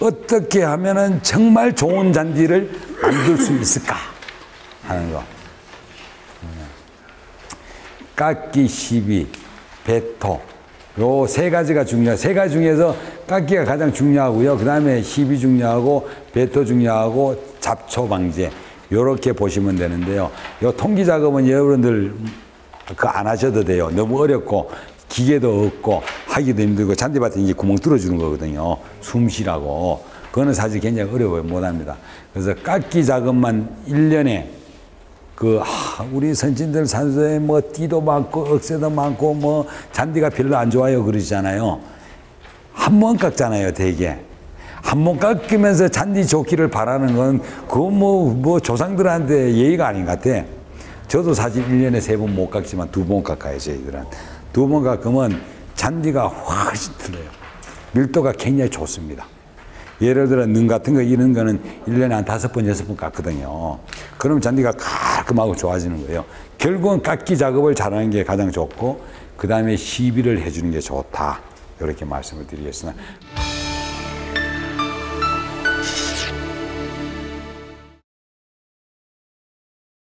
어떻게 하면은 정말 좋은 잔디를 만들 수 있을까 하는 거. 깎기, 시비, 배토. 요 세 가지가 중요해. 세 가지 중에서 깎기가 가장 중요하고요. 그 다음에 시비 중요하고, 배토 중요하고, 잡초 방제. 요렇게 보시면 되는데요. 요 통기 작업은 여러분들 그 안 하셔도 돼요. 너무 어렵고, 기계도 없고, 하기도 힘들고, 잔디밭에 이제 구멍 뚫어주는 거거든요. 숨 쉬라고. 그거는 사실 굉장히 어려워요. 못 합니다. 그래서 깎기 작업만 일년에 그 아, 우리 선진들 산소에 뭐 띠도 많고 억새도 많고 뭐 잔디가 별로 안 좋아요 그러잖아요. 한 번 깎잖아요, 되게. 한번 깎으면서 잔디 좋기를 바라는 건 그건 뭐, 뭐 조상들한테 예의가 아닌 것 같아. 저도 사실 일년에 세 번 못 깎지만 두 번 깎아요, 저희들은. 두번 깎으면 잔디가 훨씬 틀려요. 밀도가 굉장히 좋습니다. 예를 들어 능 같은 거 이런 거는 일년에한 다섯 번, 여섯 번 깎거든요. 그러면 잔디가 깔끔하고 좋아지는 거예요. 결국은 깎기 작업을 잘하는 게 가장 좋고 그 다음에 시비를 해주는 게 좋다. 이렇게 말씀을 드리겠습니다.